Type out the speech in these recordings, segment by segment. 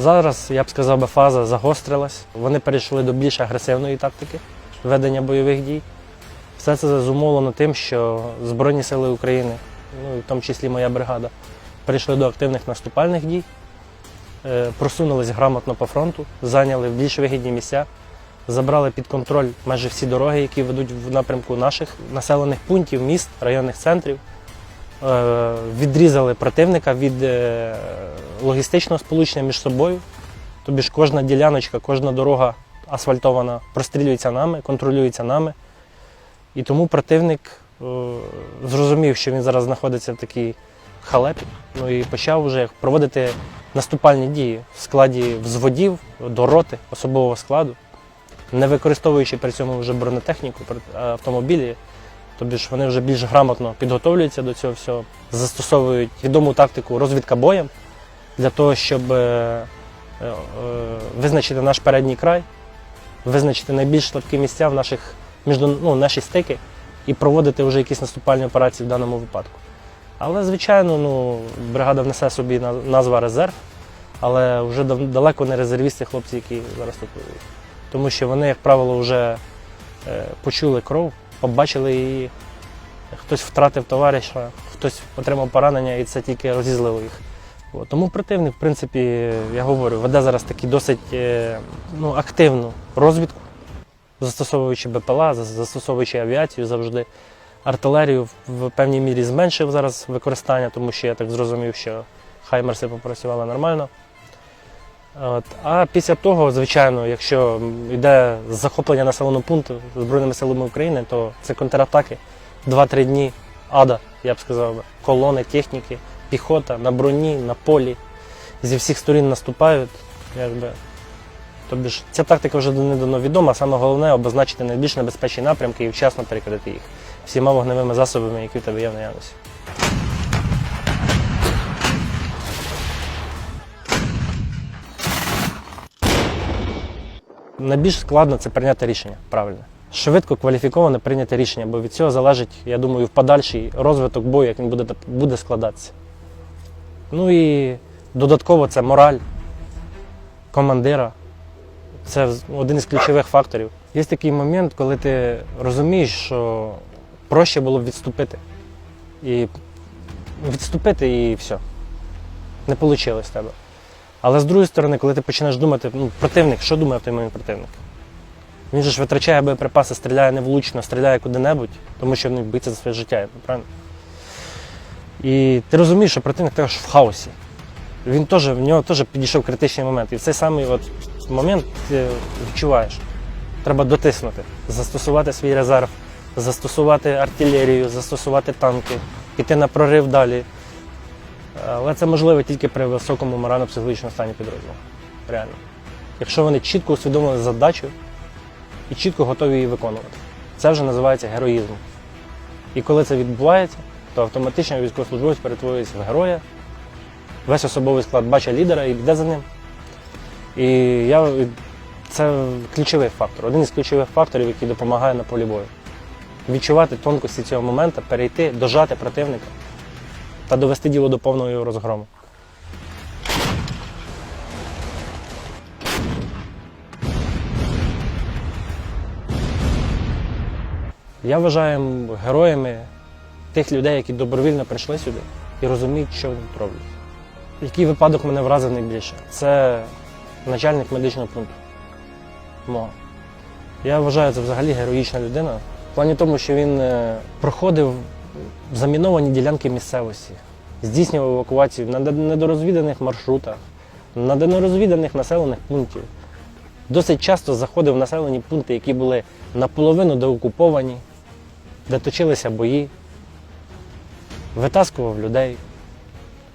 Зараз, я б сказав, би, фаза загострилась. Вони перейшли до більш агресивної тактики ведення бойових дій. Все це зумовлено тим, що Збройні сили України, ну в тому числі моя бригада, перейшли до активних наступальних дій, е, просунулись грамотно по фронту, зайняли більш вигідні місця, забрали під контроль майже всі дороги, які ведуть в напрямку наших населених пунктів, міст, районних центрів. Е, Відрізали противника від е, логістичного сполучення між собою. Тобі ж кожна діляночка, кожна дорога асфальтована прострілюється нами, контролюється нами. І тому противник е, зрозумів, що він зараз знаходиться в такій халепі, ну і почав вже проводити наступальні дії в складі взводів до роти особового складу, не використовуючи при цьому вже бронетехніку, автомобілі. Тобі ж вони вже більш грамотно підготовлюються до цього всього, застосовують відому тактику розвідка боєм для того, щоб е, е, е, визначити наш передній край, визначити найбільш слабкі місця в наших ну, наші стики і проводити вже якісь наступальні операції в даному випадку. Але, звичайно, ну, бригада внесе собі на- назва резерв, але вже далеко не резервісти хлопці, які зараз тут. Тому що вони, як правило, вже почули кров, побачили її, хтось втратив товариша, хтось отримав поранення, і це тільки розізлило їх. Тому противник, в принципі, я говорю, веде зараз такі досить е, ну, активну розвідку застосовуючи БПЛА, застосовуючи авіацію завжди. Артилерію в певній мірі зменшив зараз використання, тому що я так зрозумів, що хаймерси попрацювали нормально. От. А після того, звичайно, якщо йде захоплення населеного пункту Збройними силами України, то це контратаки 2-3 дні ада, я б сказав, колони техніки, піхота на броні, на полі. Зі всіх сторін наступають. Якби. Тобі ж ця тактика вже недавно відома, саме головне обозначити найбільш небезпечні напрямки і вчасно перекрити їх всіма вогневими засобами, які в тебе є в наявності. Найбільш складно це прийняти рішення правильно. Швидко, кваліфіковане прийняти рішення, бо від цього залежить, я думаю, в подальший розвиток бою, як він буде, буде складатися. Ну і додатково це мораль командира, це один із ключових факторів. Є такий момент, коли ти розумієш, що проще було б відступити. І відступити і все. Не вийшло з тебе. Але з другої сторони, коли ти починаєш думати, ну, противник, що думає в той момент противник? Він же ж витрачає боєприпаси, стріляє невлучно, стріляє куди-небудь, тому що він биться за своє життя, правильно? І ти розумієш, що противник теж в хаосі. Він теж, в нього теж підійшов критичний момент. І в цей самий от момент ти відчуваєш. Треба дотиснути, застосувати свій резерв, застосувати артилерію, застосувати танки, піти на прорив далі. Але це можливо тільки при високому морально-психологічному стані підрозділу. Реально. Якщо вони чітко усвідомили задачу і чітко готові її виконувати. Це вже називається героїзм. І коли це відбувається, то автоматично військовослужбовець перетворюється в героя, весь особовий склад бачить лідера і йде за ним. І я, це ключовий фактор, один із ключових факторів, який допомагає на полі бою. Відчувати тонкості цього моменту, перейти, дожати противника та довести діло до повного розгрому. Я вважаю героями тих людей, які добровільно прийшли сюди і розуміють, що вони роблять. Який випадок мене вразив найбільше? Це начальник медичного пункту. Мого. Я вважаю, це взагалі героїчна людина. В плані тому, що він е, проходив заміновані ділянки місцевості, здійснював евакуацію на недорозвіданих маршрутах, на недорозвіданих населених пунктів. Досить часто заходив в населені пункти, які були наполовину деокуповані, де точилися бої, витаскував людей.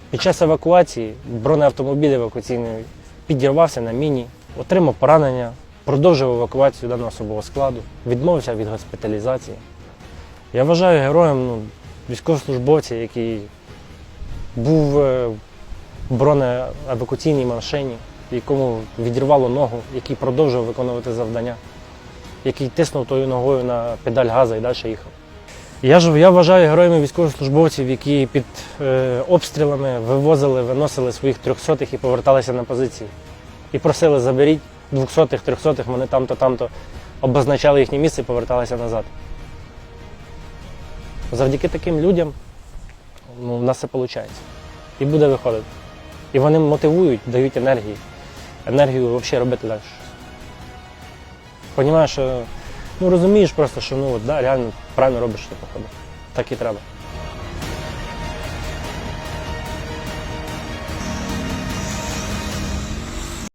Під час евакуації бронеавтомобіль евакуаційний підірвався на міні, отримав поранення, продовжив евакуацію даного особового складу, відмовився від госпіталізації. Я вважаю героєм ну, військовослужбовця, який був в бронеевакуаційній машині, якому відірвало ногу, який продовжував виконувати завдання, який тиснув тою ногою на педаль газу і далі їхав. Я ж я вважаю героями військовослужбовців, які під е, обстрілами вивозили, виносили своїх трьохсотих і поверталися на позиції. і просили заберіть 200-х, 300-х, вони там-то, там-то обозначали їхнє місце і поверталися назад. Завдяки таким людям ну, в нас все виходить. І буде виходити. І вони мотивують, дають енергії. Енергію взагалі робити далі. Понімаєш, ну, розумієш просто, що ну, да, реально правильно робиш, що походу. Так і треба.